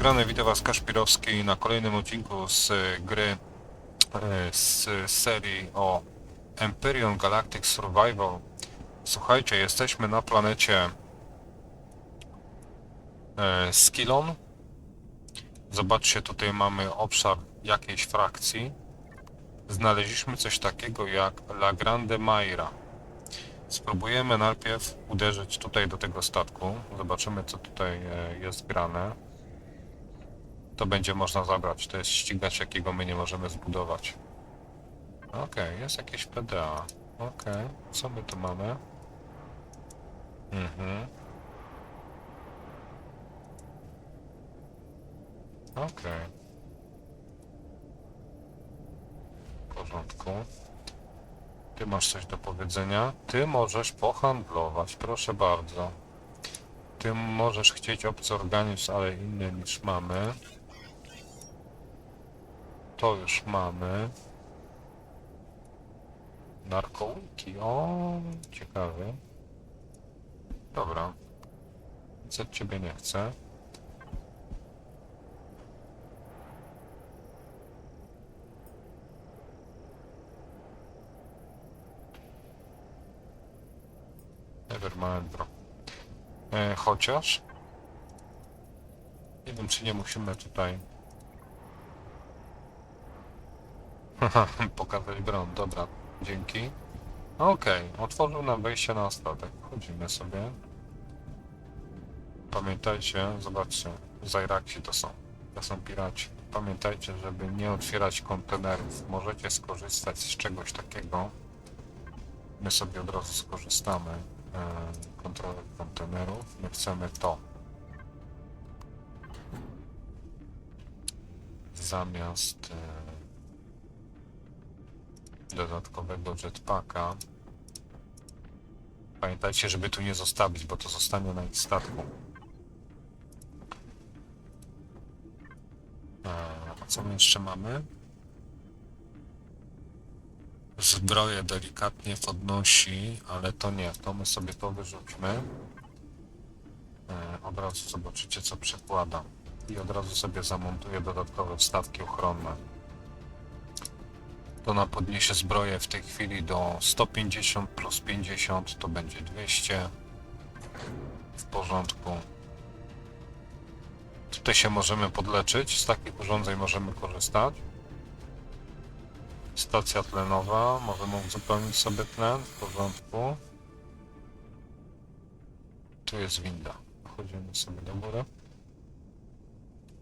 grane, witam was Kaszpirowski na kolejnym odcinku z e, gry e, z serii o Empyrean Galactic Survival. Słuchajcie, jesteśmy na planecie e, Skilon. Zobaczcie, tutaj mamy obszar jakiejś frakcji. Znaleźliśmy coś takiego jak La Grande Maira. Spróbujemy najpierw uderzyć tutaj do tego statku. Zobaczymy, co tutaj jest grane. To będzie można zabrać. To jest ścigacz, jakiego my nie możemy zbudować. Okej, jest jakieś PDA. Okej, co my tu mamy? Mhm. Okej. W porządku. Ty masz coś do powiedzenia? Ty możesz pohandlować, proszę bardzo. Ty możesz chcieć obcy organizm, ale inny niż mamy. To już mamy. Narkołyki, o, ciekawe. Dobra. Nic od ciebie nie chcę. Nevermind, bro. E, chociaż... Nie wiem, czy nie musimy tutaj... pokazać bron, dobra, dzięki. Okej, otworzył nam wejście na statek. Wchodzimy sobie. Pamiętajcie, zobaczcie, Zajraksi to są. To są piraci. Pamiętajcie, żeby nie otwierać kontenerów. Możecie skorzystać z czegoś takiego. My sobie od razu skorzystamy. E, kontrolę kontenerów. My chcemy to. Zamiast e, dodatkowego jetpacka. Pamiętajcie, żeby tu nie zostawić, bo to zostanie na ich statku. E, a co my jeszcze mamy? Zbroję delikatnie podnosi, ale to nie, to my sobie to wyrzućmy. E, od razu zobaczycie co przekładam. I od razu sobie zamontuję dodatkowe wstawki ochronne. To nam podniesie zbroję w tej chwili do 150 plus 50 to będzie 200. W porządku. Tutaj się możemy podleczyć, z takich urządzeń możemy korzystać. Stacja tlenowa, możemy uzupełnić sobie tlen, w porządku. Tu jest winda. Chodzimy sobie do góry.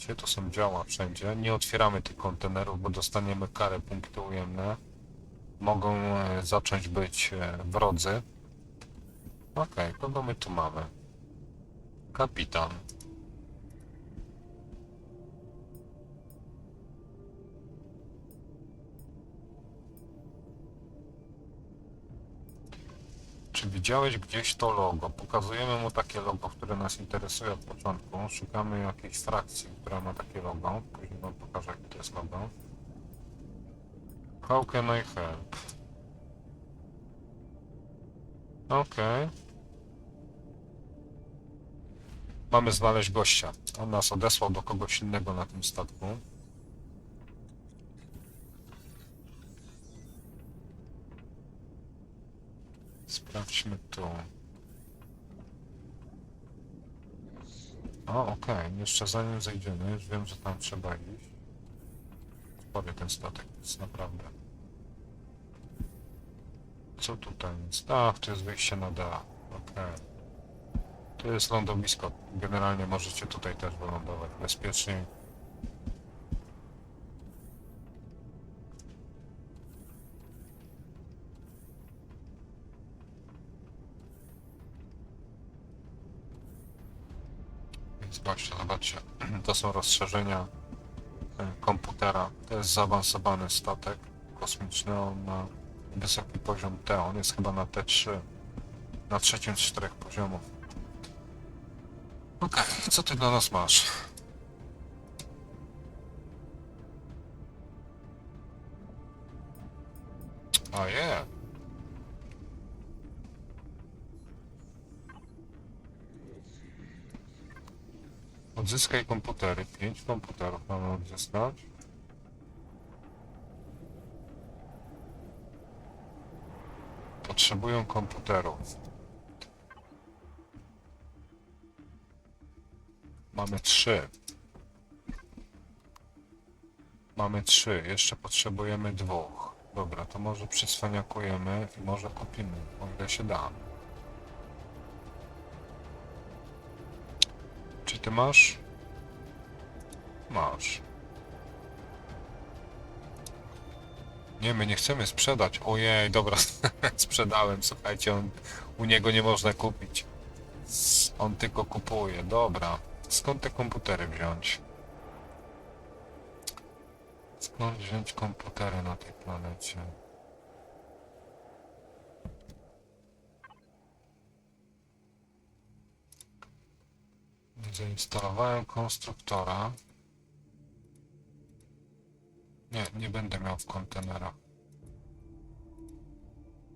Gdzie to są działa wszędzie. Nie otwieramy tych kontenerów, bo dostaniemy karę punkty ujemne. Mogą e, zacząć być e, wrodzy. Okej, kogo my tu mamy? Kapitan. Czy widziałeś gdzieś to logo? Pokazujemy mu takie logo, które nas interesuje od początku. Szukamy jakiejś frakcji, która ma takie logo. Później wam pokażę, jakie to jest logo. How can I help? Okej. Mamy znaleźć gościa. On nas odesłał do kogoś innego na tym statku. Sprawdźmy tu. O, okej, jeszcze zanim zejdziemy, już wiem, że tam trzeba iść. Spory ten statek jest naprawdę. Co tutaj jest? Ach, to jest wyjście na dach. Okej. To jest lądowisko. Generalnie możecie tutaj też wylądować bezpiecznie. Zobaczcie, to są rozszerzenia e, komputera. To jest zaawansowany statek kosmiczny, on ma wysoki poziom T, on jest chyba na T3, na trzecim z czterech poziomów. Okej, co ty dla nas masz? A je. Odzyskaj komputery. Pięć komputerów mamy odzyskać. Potrzebują komputerów. Mamy trzy. Mamy trzy. Jeszcze potrzebujemy dwóch. Dobra, to może przyswaniakujemy i może kupimy, o ile się da. Czy ty masz? Masz. Nie, my nie chcemy sprzedać. Ojej, dobra, sprzedałem, słuchajcie, on, u niego nie można kupić. On tylko kupuje, dobra. Skąd te komputery wziąć? Skąd wziąć komputery na tej planecie? Zainstalowałem konstruktora. Nie, nie będę miał w kontenerach.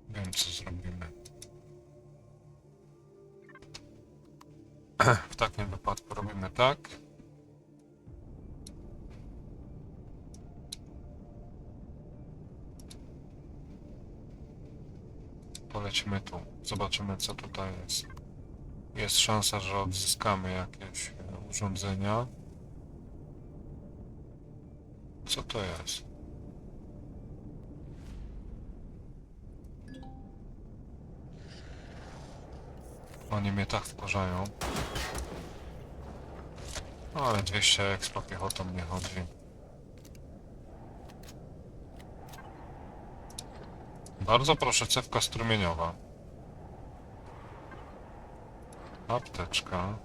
Wiem co zrobimy. W takim wypadku robimy tak. Polecimy tu. Zobaczymy co tutaj jest. Jest szansa, że odzyskamy jakieś e, urządzenia. Co to jest? Oni mnie tak wkurzają. No, ale 200 expo piechotą nie chodzi. Bardzo proszę, cewka strumieniowa. Apteczka.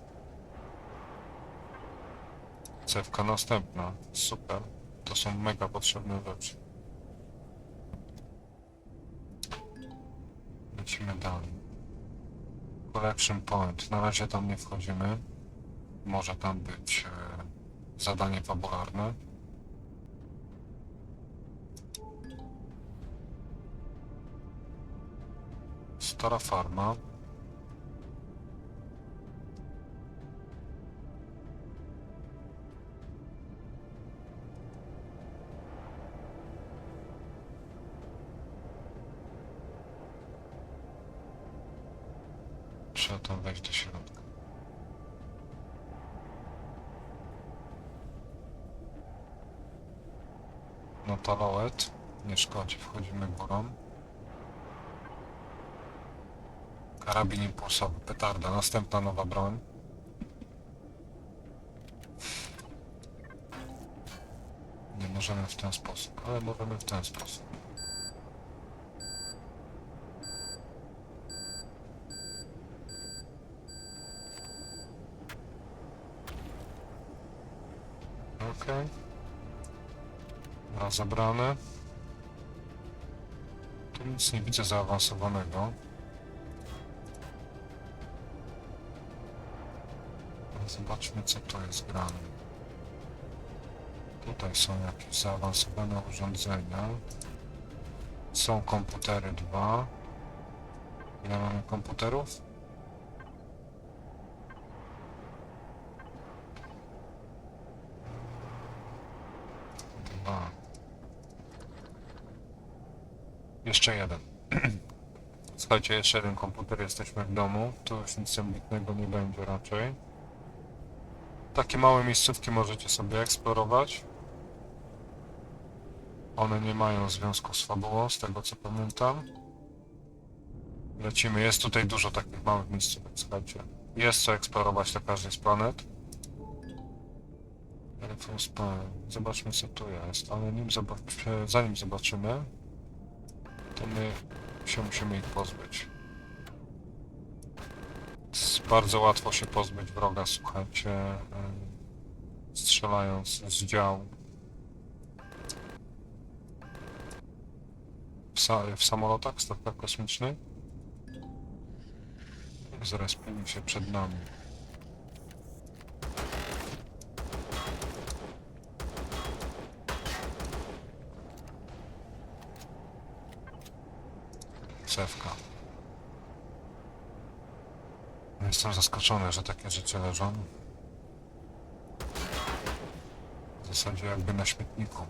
Cewka następna. Super. To są mega potrzebne rzeczy. Lecimy dalej. Collection point. Na razie tam nie wchodzimy. Może tam być e, zadanie fabularne. Stara farma. Trzeba tam wejść do środka. No taloet. Nie szkodzi, wchodzimy górą. Karabin impulsowy, petarda, następna nowa broń. Nie możemy w ten sposób, ale możemy w ten sposób. Okej. Okay. Zabrane. Tu nic nie widzę zaawansowanego. Zobaczmy co to jest grane. Tutaj są jakieś zaawansowane urządzenia. Są komputery dwa. Ile mamy komputerów? Dwa. Jeszcze jeden. Słuchajcie, jeszcze jeden komputer, jesteśmy w domu. Tu już nic ambitnego nie będzie raczej. Takie małe miejscówki możecie sobie eksplorować. One nie mają związku z fabułą, z tego co pamiętam. Lecimy. Jest tutaj dużo takich małych miejscówek, słuchajcie. Jest co eksplorować na każdej z planet. Zobaczmy co tu jest, ale nim zobac zanim zobaczymy, to my się musimy ich pozbyć. Bardzo łatwo się pozbyć wroga, słuchajcie, strzelając z działu. W, sa w samolotach, statkach kosmicznych. Zrespili się przed nami. Cewka. Jestem zaskoczony, że takie rzeczy leżą. zasadzie jakby na śmietniku.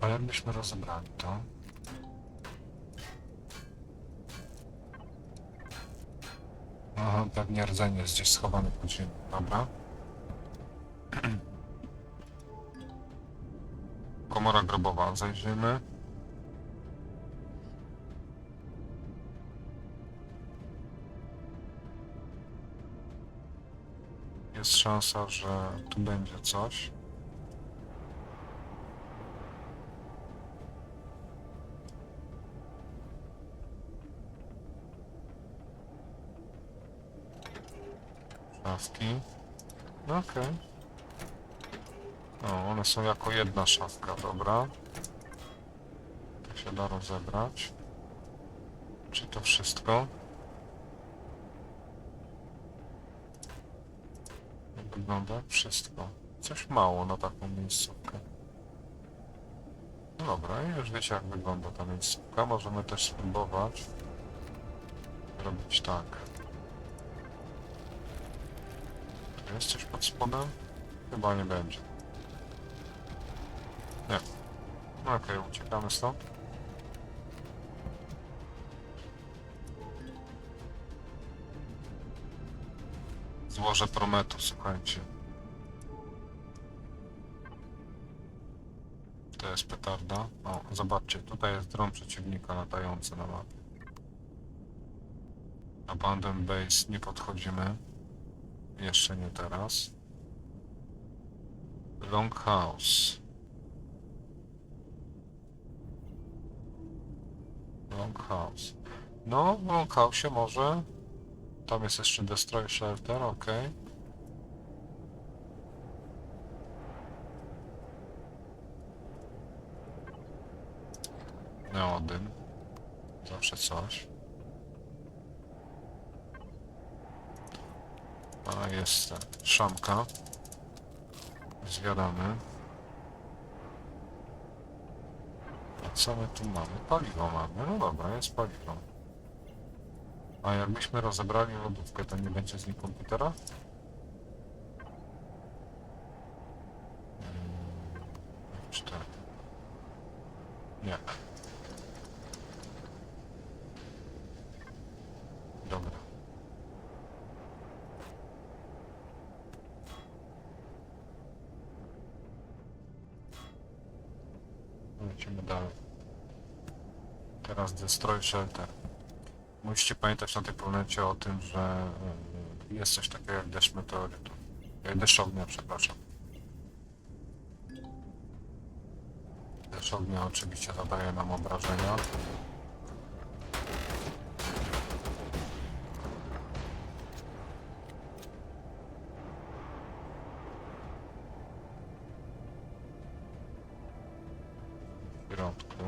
A jakbyśmy rozebrali to? Aha, pewnie rdzenie jest gdzieś schowany pod ziemią. Dobra. Komora grobowa, zajrzymy. Jest szansa, że tu będzie coś. Szafki. No okej. O, one są jako jedna szafka, dobra. To się da rozebrać. Czy to wszystko? Jak wygląda? Wszystko. Coś mało na taką miejscówkę. No dobra, już wiecie jak wygląda ta miejscówka. Możemy też spróbować robić tak. Tu jest coś pod spodem? Chyba nie będzie. Nie. No Okej, uciekamy stąd. Złożę prometu, słuchajcie. To jest petarda. O, zobaczcie, tutaj jest dron przeciwnika latający na mapie. Abandon base, nie podchodzimy. Jeszcze nie teraz. Longhouse. Longhouse. No, w Longhouse może. Tam jest jeszcze Destroy Shelter, ok. Neodym. Zawsze coś. A jest szamka. Zwiadamy. A co my tu mamy? Paliwo mamy. No dobra, jest paliwo. A jakbyśmy rozebrali lodówkę, to nie będzie z niej komputera? Mm, Cztery. Nie. Dobra. Lecimy dalej. Teraz Destroy Shelter. Musicie pamiętać na tej planecie o tym, że y, jest coś takiego jak deszcz meteorytów. Jak deszcz ognia, przepraszam. Deszcz ognia oczywiście zadaje nam obrażenia. W środku.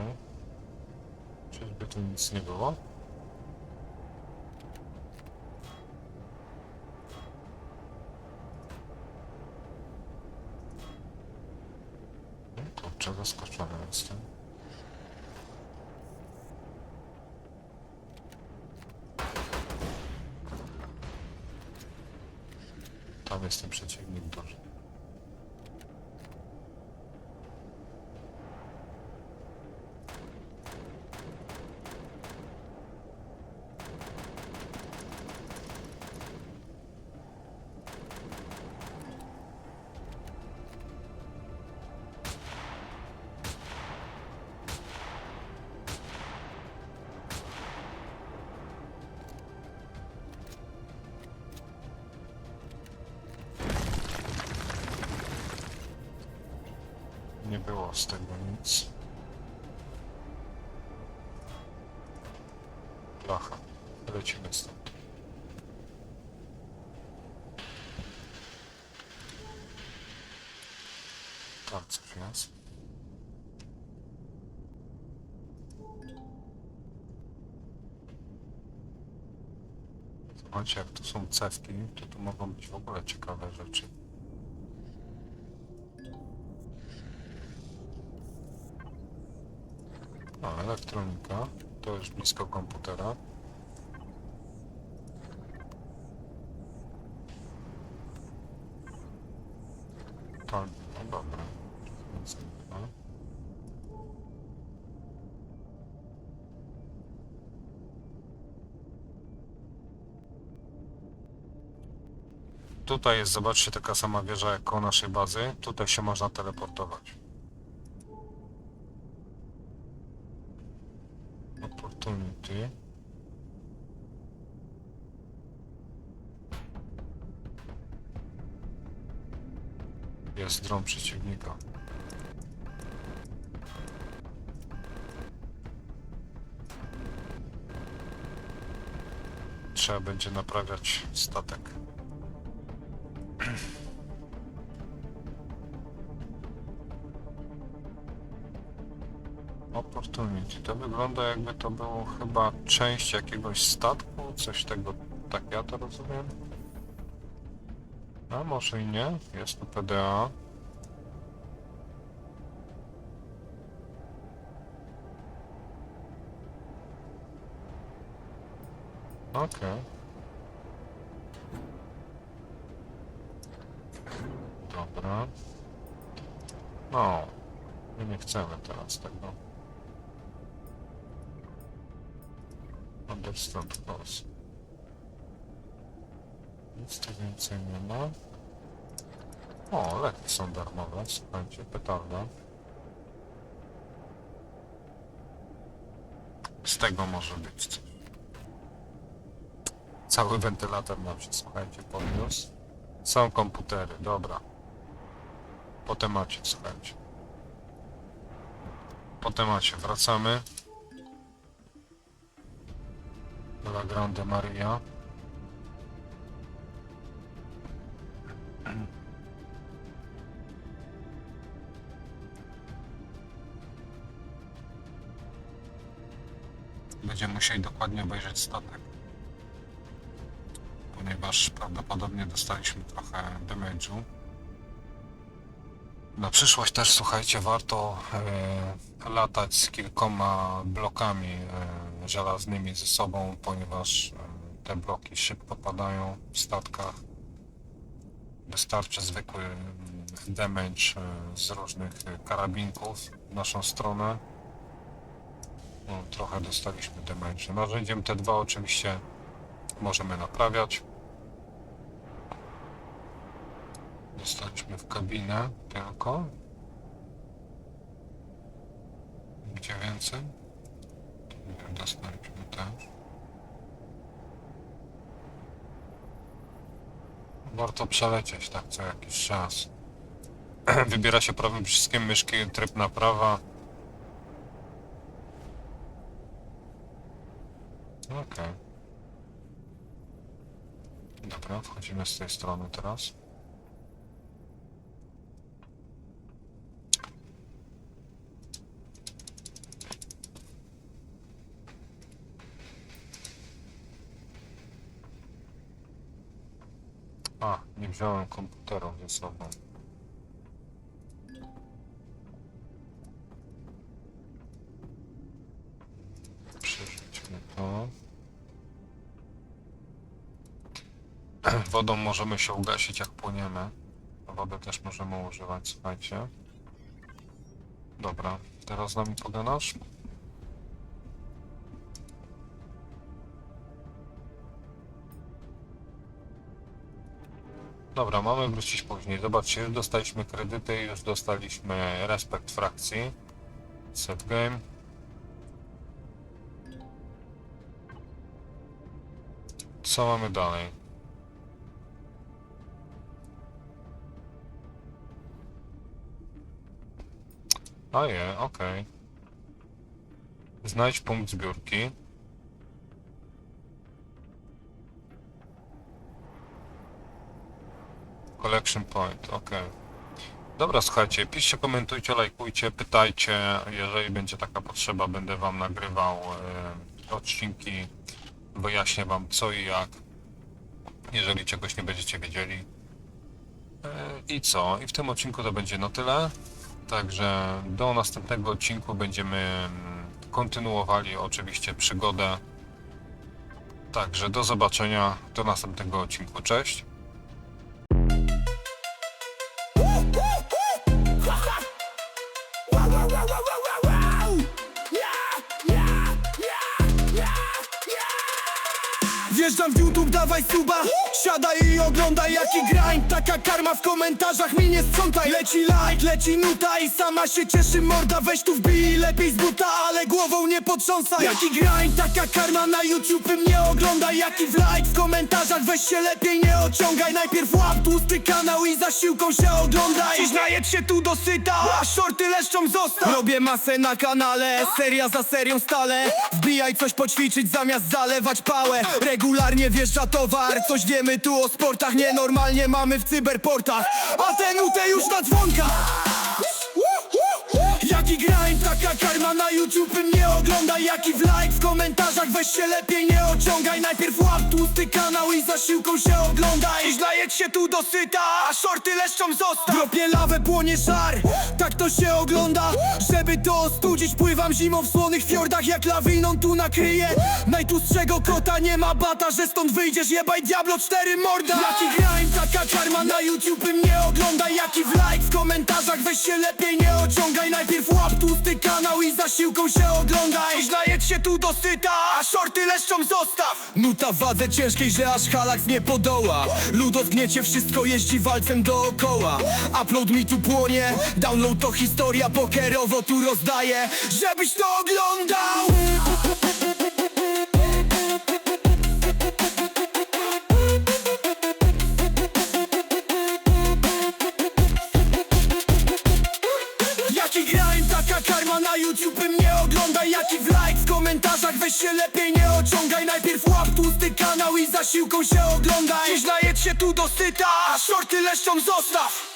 Czyżby tu nic nie było? Kurczę, zaskoczony jestem. Tam jest ten przeciwnik duży. Blacha. Lecimy stąd. Tam coś jest. Jak tu są cewki, to tu mogą być w ogóle ciekawe rzeczy. dość blisko komputera. No Tutaj jest, zobaczcie, taka sama wieża jak koło naszej bazy. Tutaj się można teleportować. Dron przeciwnika. Trzeba będzie naprawiać statek. Opportunity. To wygląda jakby to było chyba część jakiegoś statku, coś tego, tak ja to rozumiem. A może i nie, jest tu PDA. Okej. Dobra. No, my nie chcemy teraz tego. Understand course. Nic tu więcej nie ma. O, leki są darmowe, słuchajcie, petarda. Z tego może być coś. Cały wentylator nam się, słuchajcie, podniósł. Są komputery, dobra. Po temacie, słuchajcie. Po temacie wracamy. La Grande Maria. Będziemy musieli dokładnie obejrzeć statek. Ponieważ prawdopodobnie dostaliśmy trochę damage'u. Na przyszłość też, słuchajcie, warto e, latać z kilkoma blokami e, żelaznymi ze sobą, ponieważ e, te bloki szybko padają w statkach. Wystarczy zwykły mm, damage e, z różnych e, karabinków w naszą stronę. No, trochę dostaliśmy damage. Narzędziem T2 oczywiście możemy naprawiać. Dostaliśmy w kabinę tylko. Gdzie więcej? Nie dostaliśmy też. Warto przelecieć tak co jakiś czas. Wybiera się prawym przyciskiem myszki tryb naprawa. Okej. Dobra, wchodzimy z tej strony teraz. A, nie wziąłem komputerów ze sobą. Przerzućmy to. Wodą możemy się ugasić jak płyniemy. Wodę też możemy używać, słuchajcie. Dobra, teraz nami pogadasz? Dobra, mamy wrócić później. Zobaczcie, już dostaliśmy kredyty, już dostaliśmy respekt frakcji. Set game. Co mamy dalej? A je, okej. Znajdź punkt zbiórki. Collection point, okej. Dobra, słuchajcie, piszcie, komentujcie, lajkujcie, pytajcie. Jeżeli będzie taka potrzeba, będę wam nagrywał e, odcinki, wyjaśnię wam co i jak. Jeżeli czegoś nie będziecie wiedzieli. E, I co? I w tym odcinku to będzie na tyle. Także do następnego odcinku będziemy mm, kontynuowali oczywiście przygodę. Także do zobaczenia do następnego odcinku. Cześć. Wjeżdżam w YouTube, dawaj suba Siadaj i oglądaj jaki grind. Taka karma w komentarzach mi nie sprzątaj. Leci like, leci nuta i sama się cieszy morda. Weź tu wbij lepiej z buta, ale głową nie potrząsaj. Jaki grind, taka karma na YouTube mnie oglądaj Jaki w like w komentarzach weź się lepiej nie ociągaj. Najpierw łap tłusty kanał i zasiłką się oglądaj. Dziś najedź się tu dosyta, a shorty leszczą zostaw Robię masę na kanale, seria za serią stale. Wbijaj coś poćwiczyć zamiast zalewać pałę. Regularnie wjeżdża towar, coś wiemy tu o sportach Nienormalnie mamy w cyberportach, a ten UT już na dzwonkach Jaki grind, taka karma na YouTube mnie oglądaj Jaki w like w komentarzach weź się lepiej nie ociągaj. Najpierw łap tłusty kanał i zasiłką się oglądaj. Iż najedź się tu dosyta, a shorty leszczą zostaw Dropię lawę, płonie szar, tak to się ogląda. Żeby to ostudzić pływam zimą w słonych fiordach Jak lawiną tu nakryję. Najtłustszego kota nie ma bata, że stąd wyjdziesz Jebaj Diablo 4 morda. Jaki grind, taka karma na YouTube mnie oglądaj Jaki w like w komentarzach weź się lepiej nie ociągaj. Najpierw łap tłusty kanał i zasiłką się oglądaj. Iż najedź się tu dosyta, a shorty leszczą zostaw. Nuta wadze ciężkiej, że aż halax nie podoła. Ludo w gniecie wszystko jeździ walcem dookoła. Upload mi tu płonie, download to historia Pokerowo tu rozdaję, żebyś to oglądał weź się lepiej nie ociągaj. Najpierw łap tłusty kanał i zasiłką się oglądaj. Dziś najedź się tu dosyta, a shorty leszczą zostaw